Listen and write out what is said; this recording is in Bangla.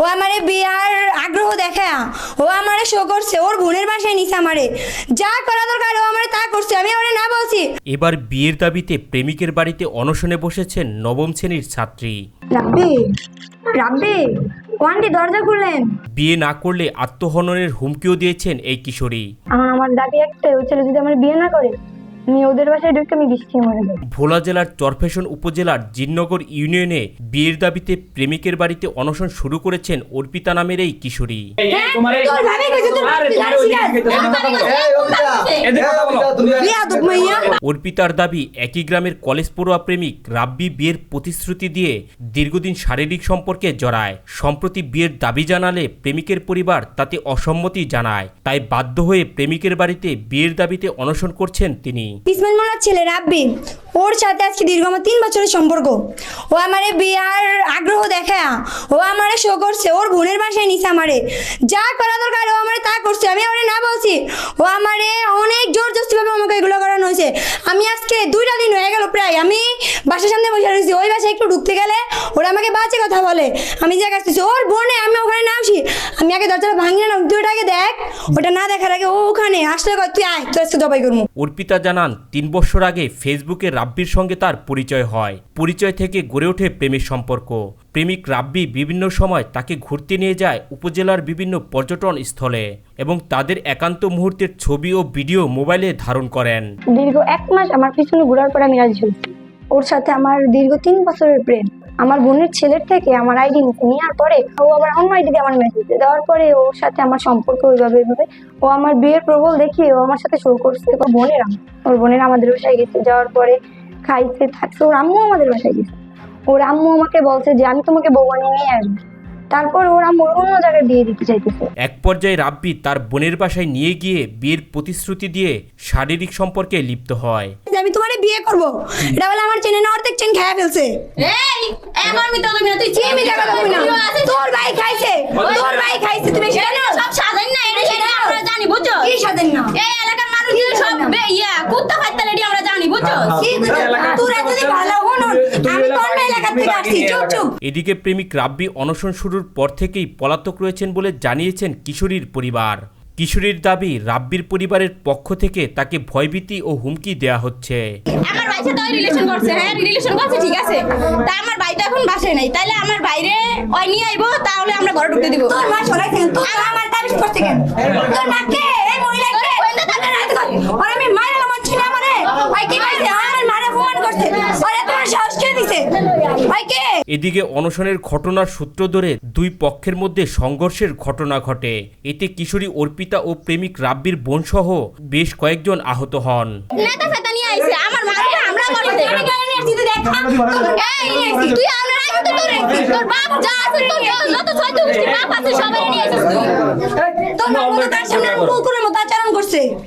ও আমারে বিয়ার আগ্রহ দেখা ও আমারে শো করছে ওর বোনের বাসায় নিছে আমারে। যা করা দরকার ও আমারে তা করছে আমি ওরে না বলছি। এবার বিয়ের দাবিতে প্রেমিকের বাড়িতে অনশনে বসেছেন নবম শ্রেণির ছাত্রী। রাব্বি রাব্বি ওয়ান্ডি দরজা খুললেন। বিয়ে না করলে আত্মহননের হুমকিও দিয়েছেন এই কিশোরী। আমার আমার দাবি একটাই ওই ছেলে যদি আমার বিয়ে না করে আমি ওদের বাসায় ঢুকে আমি বৃষ্টি মরে ভোলা জেলার চরফেশন উপজেলার জিননগর ইউনিয়নে বিয়ের দাবিতে প্রেমিকের বাড়িতে অনশন শুরু করেছেন অর্পিতা নামের এই কিশোরী অর্পিতার দাবি একই গ্রামের কলেজ পড়ুয়া প্রেমিক রাব্বি বিয়ের প্রতিশ্রুতি দিয়ে দীর্ঘদিন শারীরিক সম্পর্কে জড়ায় সম্প্রতি বিয়ের দাবি জানালে প্রেমিকের পরিবার তাতে অসম্মতি জানায় তাই বাধ্য হয়ে প্রেমিকের বাড়িতে বিয়ের দাবিতে অনশন করছেন তিনি ইসমাইল মোল্লার ছেলে রাব্বি, ওর সাথে আজকে দীর্ঘ আমার তিন বছরের সম্পর্ক। ও আমারে বিয়ার আগ্রহ দেখা ও আমারে শো করছে, ওর বোনের বাসায় নিছে আমারে। যা করা দরকার, ও আমারে তা করছে, আমি ওরে না বলছি। ও আমারে অনেক জোর জস্তিভাবে আমাকে এগুলো করানো হয়েছে। আমি আজকে দুইটা দিন হয়ে গেল প্রায়, আমি বাসার সামনে বসে রয়েছি, ওই বাসায় একটু ঢুকতে গেলে ওরা আমাকে বাজে কথা বলে। আমি যা কাছতেছি ওর বোনে আমি আগে দরজাটা ভাঙিয়ে না তুই ওটা আগে দেখ। ওটা না দেখার আগে ও ওখানে আসলে তুই আয় তুই আজকে জবাই করব। অর্পিতা জানান তিন বছর আগে ফেসবুকে রাব্বির সঙ্গে তার পরিচয় হয়। পরিচয় থেকে গড়ে ওঠে প্রেমের সম্পর্ক। প্রেমিক রাব্বি বিভিন্ন সময় তাকে ঘুরতে নিয়ে যায় উপজেলার বিভিন্ন পর্যটন স্থলে এবং তাদের একান্ত মুহূর্তের ছবি ও ভিডিও মোবাইলে ধারণ করেন। দীর্ঘ এক মাস আমার পিছনে ঘোরার পর আমি রাজি ওর সাথে আমার দীর্ঘ তিন বছরের প্রেম। আমার বোনের ছেলের থেকে আমার আইডি নেওয়ার পরে ও আমার অন্য আইডি দিয়ে আমার মেসেজ দেওয়ার পরে ওর সাথে আমার সম্পর্ক ওইভাবে এইভাবে ও আমার বিয়ের প্রবল দেখিয়ে ও আমার সাথে শো করছে। ওর বোনের ওর বোনের আমাদের বাসায় গেছে। যাওয়ার পরে খাইছে থাকছে। ওর আম্মু আমাদের বাসায় গেছে। ওর আম্মু আমাকে বলছে যে আমি তোমাকে বউ বানিয়ে নিয়ে আসব। তারপর ওর আম্মু অন্য জায়গায় বিয়ে দিতে চাইতেছে। এক পর্যায়ে রাব্বি তার বোনের বাসায় নিয়ে গিয়ে বিয়ের প্রতিশ্রুতি দিয়ে শারীরিক সম্পর্কে লিপ্ত হয়। আমি তোমারে বিয়ে করব? এটা বলে আমার চেনে না অর্ধেক চেন খেয়ে ফেলছে। মিথ্যা না তুই কি না। তোর ভাই খাইছে তোর ভাই খাইছে তুমি সেটা সব সাজান না এটা সেটা আমরা জানি বুঝছ? কি না? এই এলাকার মানুষ সব বে- ইয়া কুত্তা খাইতে রেডি আমরা জানি বুঝছ? কি তোর এতদিন ভালো হনুন আমি কোন এলাকা থেকে আসছি চুপ চুপ। এদিকে প্রেমিক রাব্বি অনশন শুরুর পর থেকেই পলাতক রয়েছেন বলে জানিয়েছেন কিশোরীর পরিবার। কিশোরীর দাবি রাব্বির পরিবারের পক্ষ থেকে তাকে ভয়ভীতি ও হুমকি দেয়া হচ্ছে। আমার ভাই সাথে রিলেশন করছে হ্যাঁ রিলেশন করছে ঠিক আছে। তা আমার ভাই তো এখন বাসায় নাই তাইলে আমার বাইরে ওই নিয়ে আইবো তাহলে আমরা ঘরে ঢুকতে দিব। তোর মা সরাইছে তোর আমার কেন? তোর মা কে এই মহিলা কে তাকে রাইতে কর আর আমি মায়ের আমার ছিল আমারে ওই কি কইছে আমার মারে ফোন করছে আরে তোমার সাহস কে দিছে ওই কে এদিকে অনশনের ঘটনার সূত্র ধরে দুই পক্ষের মধ্যে সংঘর্ষের ঘটনা ঘটে। এতে কিশোরী অর্পিতা ও প্রেমিক রাব্বির বোনসহ বেশ কয়েকজন আহত হন। তোর। বাপ তার সামনে আচরণ করছে।